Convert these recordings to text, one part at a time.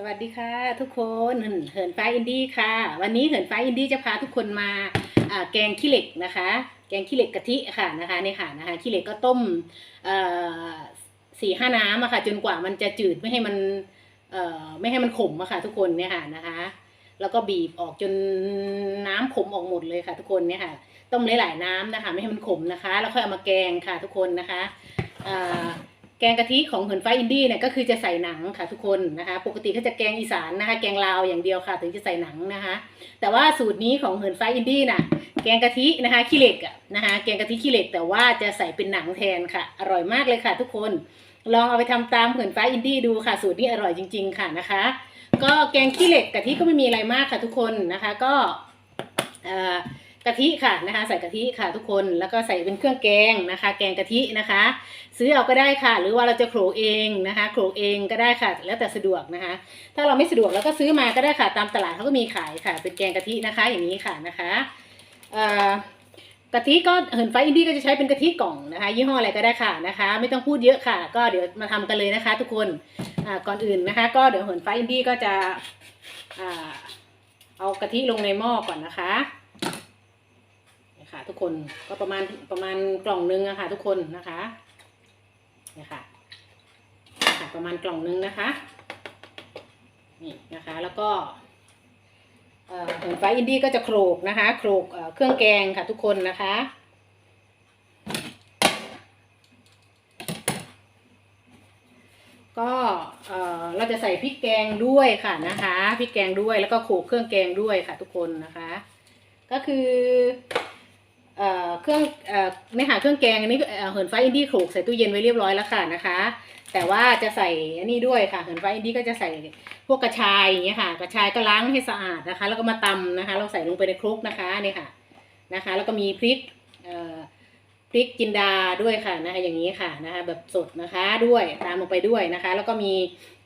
สวัสดีค่ะทุกคนเหินฟ้าอินดี้ค่ะ วันนี้เหินฟ้าอินดี้จะพาทุกคนมาแกงขี้เหล็กนะคะ แกงขี้เหล็กกะทิค่ะนะคะนี่ค่ะนะคะขี้เหล็กก็ต้มสี่ห้าน้ำอะค่ะจนกว่ามันจะจืดไม่ให้มันไม่ให้มันขมอะค่ะทุกคนเนี่ยค่ะนะคะ แล้วก็บีบออกจนน้ำขมออกหมดเลยค่ะ ทุกคนเนี่ยค่ะต้มหลายๆน้ำนะคะ ไม่ให้มันขมนะคะ แล้วค่อยเอามาแกงค่ะทุกคนนะคะ แกงกะทิของเหินฟ้าอินดี้เนี่ยก็คือจะใส่หนังค่ะทุกคนนะคะ ปกติเขาจะแกงอีสานนะคะ แกงลาวอย่างเดียวค่ะ ถึงจะใส่หนังนะคะ แต่ว่าสูตรนี้ของเหินฟ้าอินดี้น่ะ แกงกะทินะคะขี้เหล็กอะนะคะ แกงกะทิขี้เหล็กแต่ว่าจะใส่เป็นหนังแทนค่ะ อร่อยมากเลยค่ะ ทุกคนลองเอาไปทำตามเหินฟ้าอินดี้ดูค่ะ สูตรนี้อร่อยจริง ๆ ค่ะนะคะ ก็แกงขี้เหล็กกะทิก็ไม่มีอะไรมากค่ะ ทุกคนนะคะ ก็เอ่อ กะทิค่ะนะคะ ใส่กะทิค่ะทุกคนแล้วก็ใส่เป็นเครื่องแกงนะคะ แกงกะทินะคะ ซื้อเอาก็ได้ค่ะ หรือว่าเราจะโขลกเองนะคะโขลกเองก็ได้ค่ะ แล้วแต่สะดวกนะคะ ถ้าเราไม่สะดวกเราก็ซื้อมาก็ได้ค่ะ ตามตลาดเขาก็มีขายค่ะ เป็นแกงกะทินะคะอย่างนี้ค่ะนะคะกะทิก็เหินไฟอินดี้ก็จะใช้เป็นกะทิกล่องนะคะ ยี่ห้ออะไรก็ได้ค่ะนะคะ ไม่ต้องพูดเยอะค่ะ ก็เดี๋ยวมาทำกันเลยนะคะ ทุกคนก่อนอื่นนะคะ ก็เดี๋ยวเหินไฟอินดี้ก็จะเอากะทิลงในหม้อก่อนนะคะ นี่ค่ะ ทุกคนก็ประมาณประมาณกล่องนึงอะค่ะ ทุกคนนะคะเนี่ยค่ะค่ะประมาณกล่องนึงนะคะนี่นะคะแล้วก็หมือนไฟอินดี้ก็จะโขลกนะคะโขลกเครื่องแกงค่ะ ทุกคนนะคะก็เราจะใส่พริกแกงด้วยค่ะนะคะพริกแกงด้วยแล้วก็โขลกเครื่องแกงด้วยค่ะ ทุกคนนะคะ ก็คือ เอ่อเครื่องเอ่อในหาเครื่องแกงอันนี้เอ่อเหินฟ้าอินดี้โขลกใส่ตู้เย็นไว้เรียบร้อยแล้วค่ะนะคะ แต่ว่าจะใส่อันนี้ด้วยค่ะ เหินฟ้าอินดี้ก็จะใส่พวกกระชายอย่างเงี้ยค่ะ กระชายก็ล้างให้สะอาดนะคะ แล้วก็มาตำนะคะ เราใส่ลงไปในครกนะคะนี่ค่ะนะคะ แล้วก็มีพริกเอ่อ พริกจินดาด้วยค่ะนะคะอย่างนี้ค่ะนะคะแบบสดนะคะด้วยตามลงไปด้วยนะคะ แล้วก็มี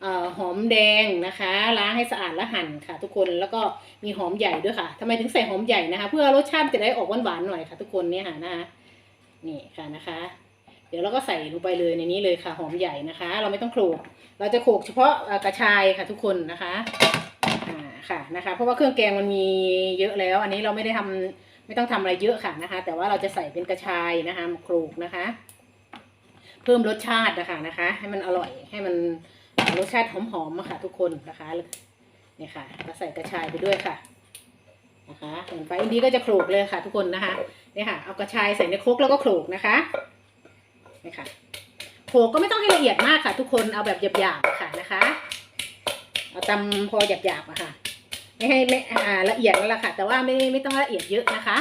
ออหอมแดงนะคะล้างให้สะอาดแล้วหั่นค่ะ ทุกคนแล้วก็มีหอมใหญ่ด้วยค่ะทำไมถึงใส่หอมใหญ่นะคะ เพื่อรสชาติจะได้ออกหวานๆหน่อยค่ะ ทุกคนเนี่ยค่ะนะคะนี่ค่ะนะคะ เดี๋ยวเราก็ใส่ลงไปเลยในนี้เลยค่ะ หอมใหญ่นะคะ เราไม่ต้องโขลกเราจะโขลกเฉพาะกระชายค่ะทุกคนนะคะอ่าค่ะนะคะ เพราะว่าเครื่องแกงมันมีเยอะแล้ว อันนี้เราไม่ได้ทำ ไม่ต้องทำอะไรเยอะค่ะนะคะ แต่ว่าเราจะใส่เป็นกระชายนะคะโขลกนะคะ เพิ่มรสชาตินะคะนะคะ ให้มันอร่อยให้มันรสชาติหอมๆอะค่ะทุกคนนะคะนี่ค่ะก็ใส่กระชายไปด้วยค่ะนะคะเหมือนไฟอินดี้ก็จะโขลกเลยค่ะ ทุกคนนะคะนี่ค่ะเอากระชายใส่ในครกแล้วก็โขลกนะคะนี่ค่ะโขลกก็ไม่ต้องให้ละเอียดมากค่ะ ทุกคนเอาแบบหยาบๆค่ะนะคะ เอาตำพอหยาบๆอะค่ะ ไม่ให้ไม่อ่าละเอียดแล้วล่ะค่ะ แต่ว่าไม่ไม่ต้องละเอียดเยอะนะคะ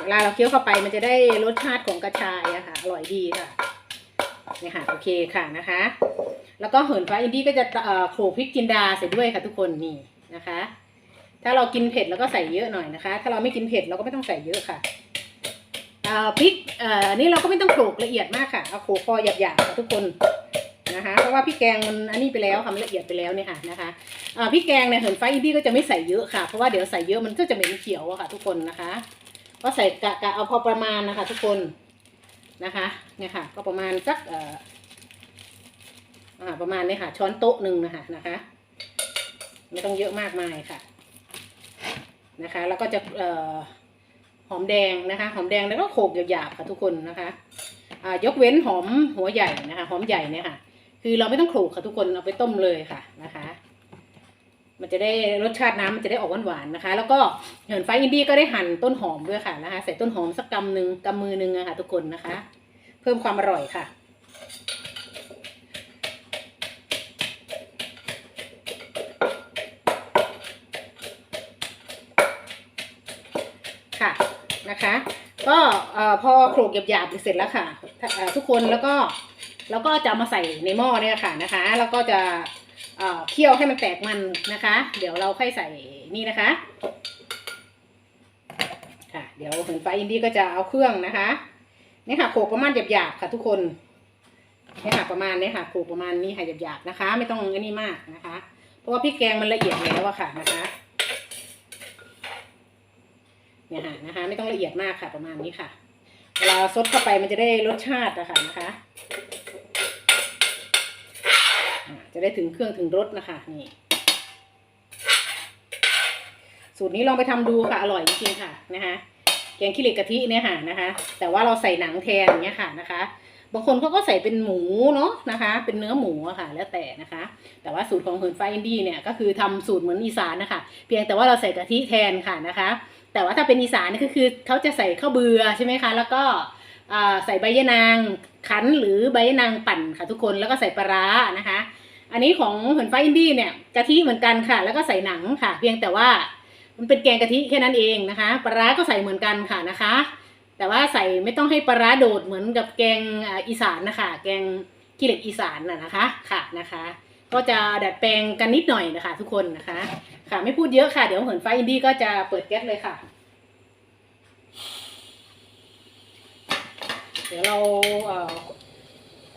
เวลาเราเคี้ยวเข้าไปมันจะได้รสชาติของกระชายอะค่ะ อร่อยดีค่ะเนี่ยค่ะโอเคค่ะนะคะ แล้วก็เหินฟ้าอินดี้ก็จะเอ่อโขลกพริกจินดาใส่ด้วยค่ะทุกคนนี่นะคะ ถ้าเรากินเผ็ดเราก็ใส่เยอะหน่อยนะคะ ถ้าเราไม่กินเผ็ดเราก็ไม่ต้องใส่เยอะค่ะเอ่อพริกเอ่ออันนี้เราก็ไม่ต้องโขลกละเอียดมากค่ะเอาโขลกพอหยาบๆค่ะทุกคน นะคะ เพราะว่าพริกแกงมันอันนี้ไปแล้วค่ะมันละเอียดไปแล้วเนี่ยค่ะนะคะเอ่อพริกแกงเนี่ยเหินฟ้าอินดี้ก็จะไม่ใส่เยอะค่ะ เพราะว่าเดี๋ยวใส่เยอะมันก็จะเหม็นเขียวอะค่ะ ทุกคนนะคะ ก็ใส่กะกะเอาพอประมาณนะคะ ทุกคนนะคะเนี่ยค่ะ ก็ประมาณสักเอ่อประมาณนี้ค่ะ ช้อนโต๊ะหนึ่งนะคะนะคะ ไม่ต้องเยอะมากมายค่ะ นะคะ แล้วก็จะเอ่อหอมแดงนะคะ หอมแดงแล้วก็โขลกหยาบๆค่ะทุกคนนะคะยกเว้นหอมหัวใหญ่นะคะ หอมใหญ่เนี่ยค่ะ คือเราไม่ต้องโขลกค่ะทุกคนเอาไปต้มเลยค่ะนะคะ มันจะได้รสชาติน้ำมันจะได้ออกหวานๆนะคะ แล้วก็เหินไฟอินดี้ก็ได้หั่นต้นหอมด้วยค่ะนะคะ ใส่ต้นหอมสักกำหนึ่งกำมือหนึ่งอะค่ะ ทุกคนนะคะ เพิ่มความอร่อยค่ะค่ะนะคะ ก็อพอโขลกหยาบๆเสร็จแล้วค่ะ ทุกคนแล้วก็ แล้วก็จะเอามาใส่ในหม้อเนี่ยค่ะนะคะ แล้วก็จะเเคี่ยวให้มันแตกมันนะคะ เดี๋ยวเราค่อยใส่นี่นะคะ ค่ะ เดี๋ยวเหินไฟอินดี้ก็จะเอาเครื่องนะคะนี่ค่ะโขลกประมาณหยาบๆค่ะทุกคนนี่ค่ะประมาณนี้ค่ะโขลกประมาณนี้ค่ะหยาบๆนะคะ ไม่ต้องอันนี้มากนะคะ เพราะว่าพริกแกงมันละเอียดแล้วอะค่ะนะคะเนี่ยค่ะนะคะ ไม่ต้องละเอียดมากค่ะ ประมาณนี้ค่ะ เวลาซดเข้าไปมันจะได้รสชาติอะค่ะนะคะ ได้ถึงเครื่องถึงรสนะคะนี่สูตรนี้ลองไปทำดูค่ะอร่อยจริงๆค่ะนะคะแกงขี้เหล็กกะทิเนี่ยค่ะนะคะ แต่ว่าเราใส่หนังแทนอย่างเงี้ยค่ะนะคะ บางคนเขาก็ใส่เป็นหมูเนาะนะคะ เป็นเนื้อหมูอะค่ะ แล้วแต่นะคะ แต่ว่าสูตรของเหินฟ้าอินดี้เนี่ยก็คือทำสูตรเหมือนอีสานนะคะ เพียงแต่ว่าเราใส่กะทิแทนค่ะนะคะ แต่ว่าถ้าเป็นอีสานนี่ก็คือเขาจะใส่ข้าวเบือใช่ไหมคะ แล้วก็ใส่ใบยะนาง คั้นหรือใบยะนางปั่นค่ะทุกคนแล้วก็ใส่ปลาร้านะคะ อันนี้ของเหินฟ้าอินดี้เนี่ยกะทิเหมือนกันค่ะ แล้วก็ใส่หนังค่ะ เพียงแต่ว่ามันเป็นแกงกะทิแค่นั้นเองนะคะปลาร้าก็ใส่เหมือนกันค่ะนะคะ แต่ว่าใส่ไม่ต้องให้ปลาร้าโดดเหมือนกับแกงอีสานนะคะ แกงขี้เหล็กอีสานน่ะนะคะค่ะนะคะ ก็จะดัดแปลงกันนิดหน่อยนะคะ ทุกคนนะคะ ค่ะไม่พูดเยอะค่ะเดี๋ยวเหินฟ้าอินดี้ก็จะเปิดแก๊สเลยค่ะ เดี๋ยวเรา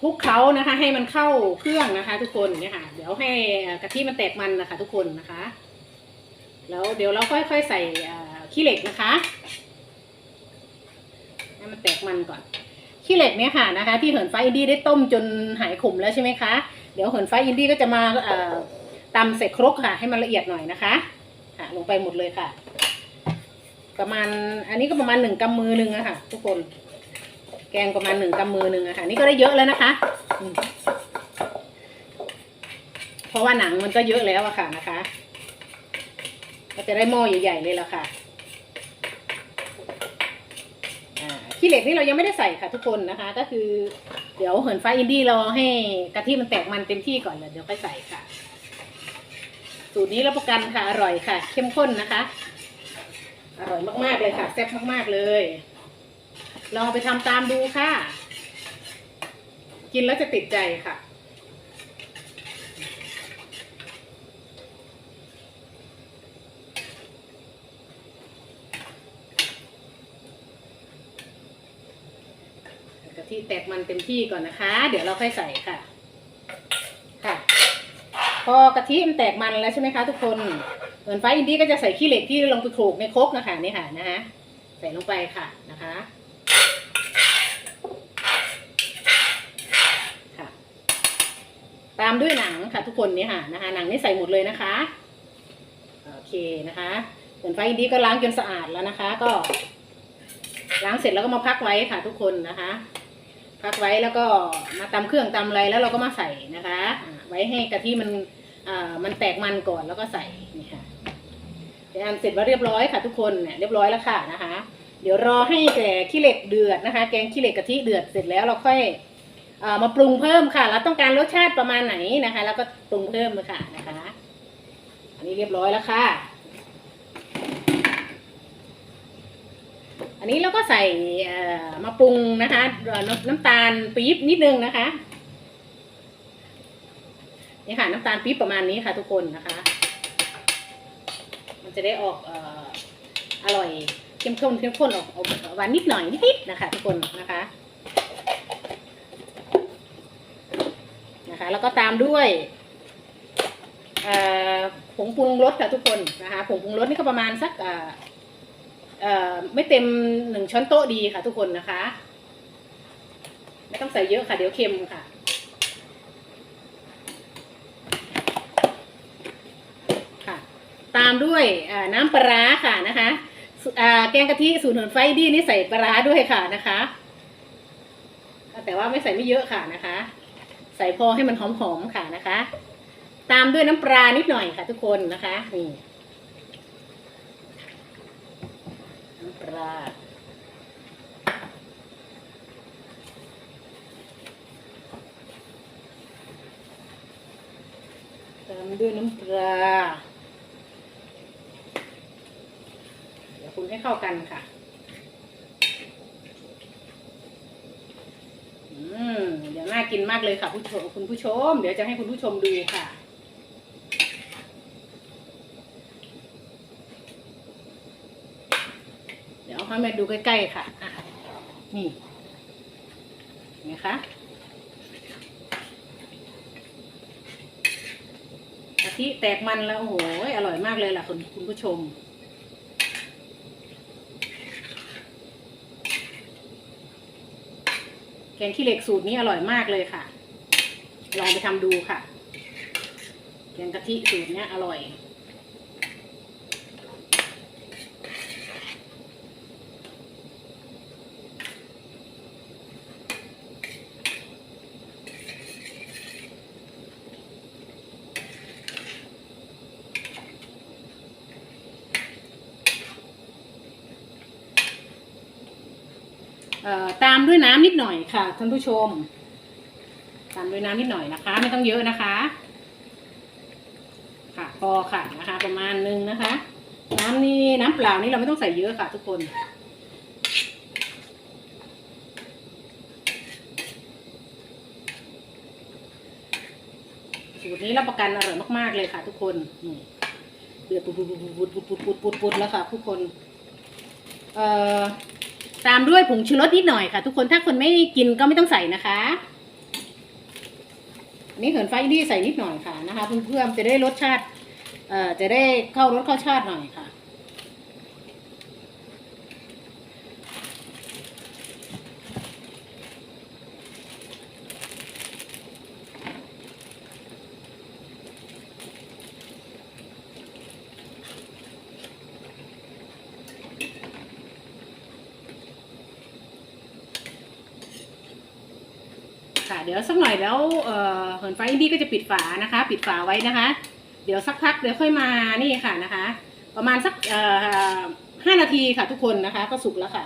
คลุกเคล้านะคะ ให้มันเข้าเครื่องนะคะ ทุกคนเนี่ยค่ะ เดี๋ยวให้กะทิมันแตกมันนะคะ ทุกคนนะคะ แล้วเดี๋ยวเราค่อยๆใส่ขี้เหล็กนะคะให้มันแตกมันก่อนขี้เหล็กเนี่ยค่ะนะคะ ที่เหินฟ้าอินดี้ได้ต้มจนหายขมแล้วใช่ไหมคะเดี๋ยวเหินฟ้าอินดี้ก็จะมาตำใส่ครกค่ะ ให้มันละเอียดหน่อยนะคะค่ะลงไปหมดเลยค่ะ ประมาณอันนี้ก็ประมาณหนึ่งกำมือหนึ่งอะค่ะ ทุกคน แกงประมาณหนึ่งกำมือหนึ่งอะค่ะนี่ก็ได้เยอะแล้วนะคะเพราะว่าหนังมันก็เยอะแล้วอะค่ะนะคะ ก็จะได้หม้อใหญ่ๆเลยละค่ะขี้เหล็กนี่เรายังไม่ได้ใส่ค่ะทุกคนนะคะ ก็คือ เดี๋ยวเหินฟ้าอินดี้เราให้กะทิมันแตกมันเต็มที่ก่อนเลยเดี๋ยวค่อยใส่ค่ะ สูตรนี้รับประกันค่ะอร่อยค่ะ เข้มข้นนะคะ อร่อยมากๆเลยค่ะแซ่บมากๆเลย ลองไปทำตามดูค่ะ กินแล้วจะติดใจค่ะ กะทิแตกมันเต็มที่ก่อนนะคะ เดี๋ยวเราค่อยใส่ค่ะ ค่ะ พอกะทิมันแตกมันแล้วใช่ไหมคะ ทุกคนเหมือนไฟอินดี้ก็จะใส่ขี้เหล็กที่ลงไปโขลกในครกนะคะนี่ค่ะนะคะใส่ลงไปค่ะนะคะ ตามด้วยหนังค่ะทุกคนนี่ค่ะนะคะหนังนี่ใส่หมดเลยนะคะโอเคนะคะเหมือนไฟอินดี้ก็ล้างจนสะอาดแล้วนะคะ ก็ ล้างเสร็จแล้วก็มาพักไว้ค่ะ ทุกคนนะคะ พักไว้แล้วก็มาตำเครื่องตำอะไรแล้วเราก็มาใส่นะคะ ไว้ให้กะทิมันอ่ามันแตกมันก่อนแล้วก็ใส่นี่ค่ะเดี๋ยวอันเสร็จว่าเรียบร้อยค่ะ ทุกคนเนี่ยเรียบร้อยแล้วค่ะนะคะ เดี๋ยวรอให้แกขี้เหล็กเดือดนะคะ แกงขี้เหล็กกะทิเดือดเสร็จแล้วเราค่อย มาปรุงเพิ่มค่ะ เราต้องการรสชาติประมาณไหนนะคะ แล้วก็ปรุงเพิ่มเลยค่ะนะคะ อันนี้เรียบร้อยแล้วค่ะ อันนี้เราก็ใส่มาปรุงนะคะน้ำน้ำตาลปี๊บนิดนึงนะคะนี่ค่ะน้ำตาลปี๊บประมาณนี้ค่ะทุกคนนะคะ มันจะได้ออกออร่อยเข้มข้นเข้มข้นออกออกหวานนิดหน่อยนิดๆนะคะ ทุกคนนะคะ นะคะแล้วก็ตามด้วยผงปรุงรสค่ะทุกคนนะคะผงปรุงรสนี่ก็ประมาณสักไม่เต็มหนึ่งช้อนโต๊ะดีค่ะทุกคนนะคะ ไม่ต้องใส่เยอะค่ะเดี๋ยวเค็มค่ะค่ะ ตามด้วยน้ำปลาค่ะนะคะแกงกะทิสูตรเหินไฟดีนี่ใส่ปลาร้าด้วยค่ะนะคะ แต่ว่าไม่ใส่ไม่เยอะค่ะนะคะ ใส่พอให้มันหอมๆค่ะนะคะ ตามด้วยน้ำปลานิดหน่อยค่ะ ทุกคนนะคะนี่น้ำปลาตามด้วยน้ำปลาเดี๋ยวคุณให้เข้ากันค่ะ อืมเดี๋ยวน่ากินมากเลยค่ะผู้ชมคุณผู้ชม เดี๋ยวจะให้คุณผู้ชมดูค่ะ เดี๋ยวเอาให้มาดูใกล้ๆค่ะอะ นี่เห็นไหมคะกะทิแตกมันแล้วโอ้โหอร่อยมากเลยล่ะคุณคุณผู้ชม แกงขี้เหล็กสูตรนี้อร่อยมากเลยค่ะ ลองไปทำดูค่ะ แกงกะทิสูตรนี้อร่อย ตามด้วยน้ำนิดหน่อยค่ะท่านผู้ชม ตามด้วยน้ำนิดหน่อยนะคะ ไม่ต้องเยอะนะคะ ค่ะพอค่ะนะคะ ประมาณนึงนะคะ น้ำนี่น้ำเปล่านี่เราไม่ต้องใส่เยอะค่ะ ทุกคนสูตรนี้รับประกันอร่อยมากๆเลยค่ะ ทุกคนเดือดปุดปุดปุดปุดปุดปุดปุดแล้วค่ะ ทุกคน เอ่อ ตามด้วยผงชูรสนิดหน่อยค่ะ ทุกคนถ้าคนไม่กินก็ไม่ต้องใส่นะคะนี่เหินไฟนี่ใส่นิดหน่อยค่ะนะคะ เพื่อนๆจะได้รสชาติเอ่อจะได้เข้ารสเข้าชาติหน่อยค่ะเดี๋ยวสักหน่อย แล้วเอ่อเหินไฟอินดี้ก็จะปิดฝานะคะ ปิดฝาไว้นะคะ เดี๋ยวสักพักเดี๋ยวค่อยมานี่ค่ะนะคะ ประมาณสักเอ่อห้านาทีค่ะทุกคนนะคะ ก็สุกแล้วค่ะ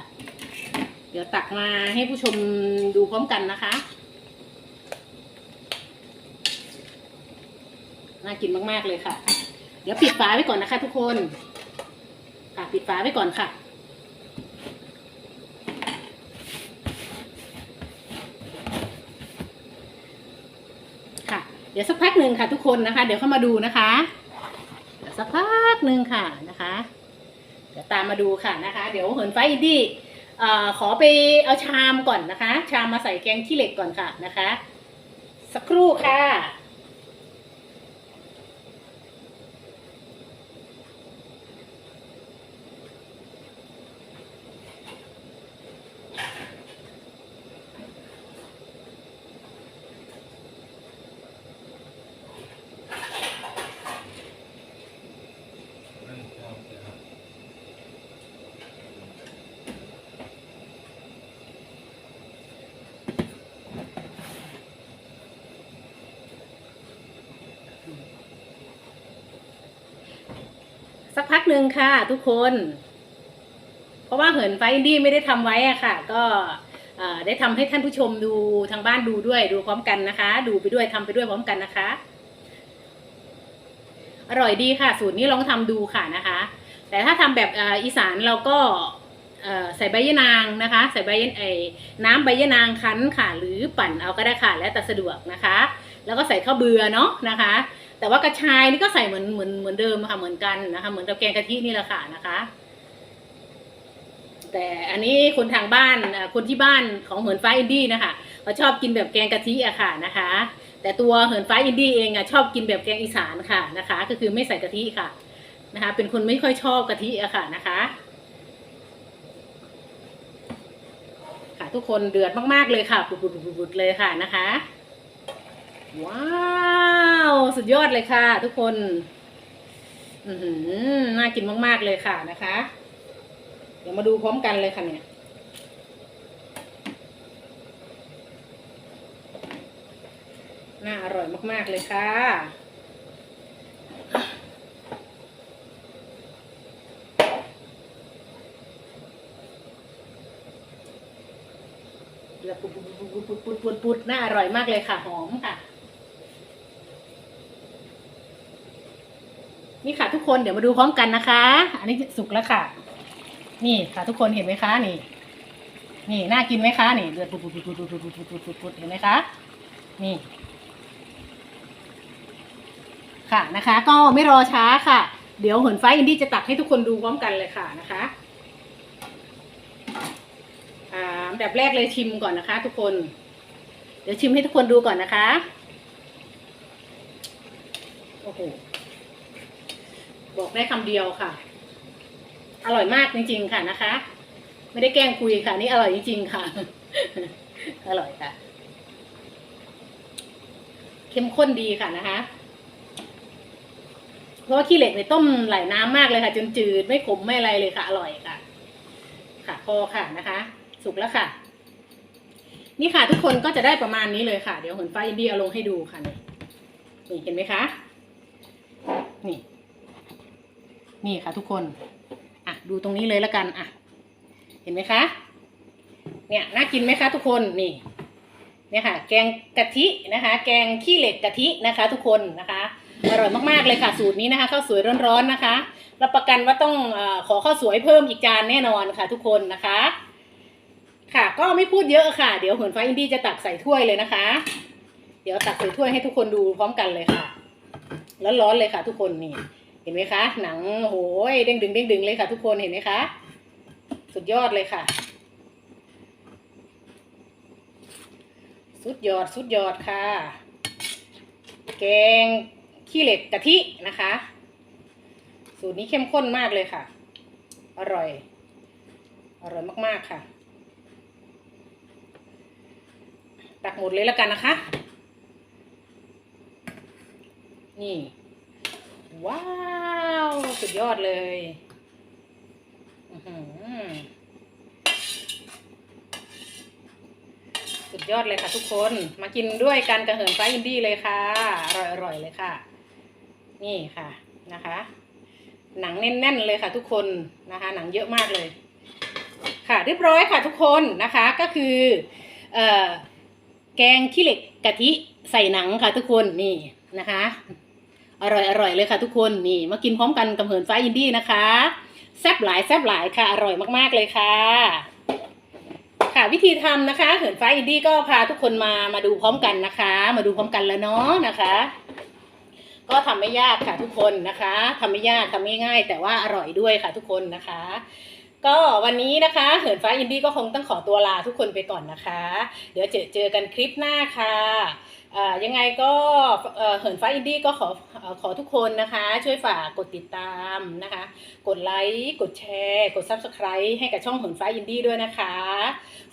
เดี๋ยวตักมาให้ผู้ชมดูพร้อมกันนะคะน่ากินมากๆเลยค่ะ เดี๋ยวปิดฝาไว้ก่อนนะคะ ทุกคนค่ะปิดฝาไว้ก่อนค่ะ ค่ะ เดี๋ยวสักพักหนึ่งค่ะทุกคนนะคะ เดี๋ยวเข้ามาดูนะคะเดี๋ยวสักพักหนึ่งค่ะนะคะ เดี๋ยวตามมาดูค่ะนะคะ เดี๋ยวเหินไฟอินดี้ขอไปเอาชามก่อนนะคะ ชามมาใส่แกงขี้เหล็กก่อนค่ะนะคะ สักครู่ค่ะ สักพักหนึ่งค่ะทุกคน เพราะว่าเหินไฟอินดี้ไม่ได้ทำไว้อะค่ะ ก็ได้ทำให้ท่านผู้ชมดูทางบ้านดูด้วยดูพร้อมกันนะคะ ดูไปด้วยทำไปด้วยพร้อมกันนะคะ อร่อยดีค่ะ สูตรนี้ลองทำดูค่ะนะคะ แต่ถ้าทำแบบอีสานเราก็ใส่ใบยะนางนะคะ ใส่ใบยะไอ้น้ำใบยะนางคั้นค่ะ หรือปั่นเอาก็ได้ค่ะ แล้วแต่สะดวกนะคะ แล้วก็ใส่ข้าวเบือเนาะนะคะ แต่ว่ากระชายนี่ก็ใส่เหมือนเหมือนเหมือนเดิมค่ะเหมือนกันนะคะเหมือนกับแกงกะทินี่แหละค่ะนะคะ แต่อันนี้คนทางบ้านคนที่บ้านของเหินฟ้าอินดี้นะคะเขาชอบกินแบบแกงกะทิอะค่ะนะคะ แต่ตัวเหินฟ้าอินดี้เองอะชอบกินแบบแกงอีสานค่ะนะคะ ก็คือไม่ใส่กะทิค่ะนะคะ เป็นคนไม่ค่อยชอบกะทิอะค่ะนะคะค่ะทุกคนเดือดมากๆเลยค่ะปุดๆๆๆเลยค่ะนะคะ ว้าว สุดยอดเลยค่ะ ทุกคน อือหือน่ากินมาก ๆ เลยค่ะนะคะ เดี๋ยวมาดูพร้อมกันเลยค่ะเนี่ยน่าอร่อยมาก ๆ เลยค่ะเดือดปุดปุดปุดปุดปุดปุดปุดน่าอร่อยมากเลยค่ะ หอมค่ะ นี่ค่ะทุกคนเดี๋ยวมาดูพร้อมกันนะคะ อันนี้สุกแล้วค่ะ นี่ค่ะทุกคนเห็นไหมคะนี่ นี่น่ากินไหมคะนี่เดือดปุดปุดปุดปุดปุดปุดปุดปุดปุดปุดเห็นไหมคะนี่ ค่ะนะคะ ก็ไม่รอช้าค่ะ เดี๋ยวเหินไฟอินดี้จะตักให้ทุกคนดูพร้อมกันเลยค่ะนะคะอ่าอันดับแรกเลยชิมก่อนนะคะ ทุกคน เดี๋ยวชิมให้ทุกคนดูก่อนนะคะโอ้โห บอกได้คำเดียวค่ะ อร่อยมากจริง ๆ ค่ะนะคะ ไม่ได้แกล้งคุยค่ะ นี่อร่อยจริงๆค่ะ อร่อยค่ะ เข้มข้นดีค่ะนะคะ เพราะว่าขี้เหล็กในต้มไหลน้ำมากเลยค่ะ จนจืดไม่ขมไม่อะไรเลยค่ะ อร่อยค่ะ ค่ะพอค่ะนะคะ สุกแล้วค่ะ นี่ค่ะ ทุกคนก็จะได้ประมาณนี้เลยค่ะ เดี๋ยวเหินฟ้าอินดี้เอาลงให้ดูค่ะนี่เห็นไหมคะนี่ นี่ค่ะทุกคน อะดูตรงนี้เลยแล้วกัน อะ เห็นไหมคะ เนี่ยน่ากินไหมคะทุกคน นี่ เนี่ยค่ะ แกงกะทินะคะ แกงขี้เหล็กกะทินะคะ ทุกคนนะคะ อร่อยมากๆเลยค่ะ สูตรนี้นะคะข้าวสวยร้อนๆนะคะ รับประกันว่าต้องอขอข้าวสวยเพิ่มอีกจานแน่นอนค่ะ ทุกคนนะคะ ค่ะ ก็ไม่พูดเยอะค่ะ เดี๋ยวเหินฟ้าอินดี้จะตักใส่ถ้วยเลยนะคะ เดี๋ยวตักใส่ถ้วยให้ทุกคนดูพร้อมกันเลยค่ะ ร้อนๆเลยค่ะ ทุกคนนี่ ห็นไหมคะ หนังโหยเด้งดึงเด้งดึงเลยค่ะ ทุกคนเห็นไหมคะ สุดยอดเลยค่ะ สุดยอดสุดยอดค่ะ แกงขี้เหล็กกะทินะคะ สูตรนี้เข้มข้นมากเลยค่ะ อร่อย อร่อยมากๆค่ะ ตักหมดเลยแล้วกันนะคะ นี่ ว้าว สุดยอดเลยอือหือสุดยอดเลยค่ะทุกคน มากินด้วยกันกระเหินฟ้าอินดี้เลยค่ะ อร่อยอร่อยเลยค่ะ นี่ค่ะนะคะ หนังแน่นๆเลยค่ะทุกคนนะคะ หนังเยอะมากเลย ค่ะเรียบร้อยค่ะทุกคนนะคะก็คือเอ่อแกงขี้เหล็กกะทิใส่หนังค่ะทุกคนนี่นะคะ อร่อยอร่อยเลยค่ะทุกคนนี่มากินพร้อมกันกับเหินฟ้าอินดี้นะคะแซ่บหลายแซ่บหลายค่ะอร่อยมากๆเลยค่ะค่ะวิธีทำนะคะ เหินฟ้าอินดี้ก็พาทุกคนมามาดูพร้อมกันนะคะ มาดูพร้อมกันแล้วเนาะนะคะ ก็ทำไม่ยากค่ะทุกคนนะคะทำไม่ยากทำง่ายๆ แต่ว่าอร่อยด้วยค่ะทุกคนนะคะ ก็วันนี้นะคะเหินฟ้าอินดี้ก็คงต้องขอตัวลาทุกคนไปก่อนนะคะ เดี๋ยวเจอเจอกันคลิปหน้าค่ะยังไงก็เหินฟ้าอินดี้ก็ขอเอ่อขอทุกคนนะคะ ช่วยฝากกดติดตามนะคะ กดไลค์กดแชร์ กด Subscribe ให้กับช่องเหินฟ้าอินดี้ด้วยนะคะ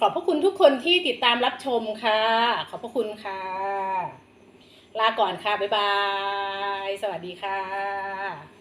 ขอบพระคุณทุกคนที่ติดตามรับชมค่ะ ขอบพระคุณค่ะ ลาก่อนค่ะ บ๊ายบาย สวัสดีค่ะ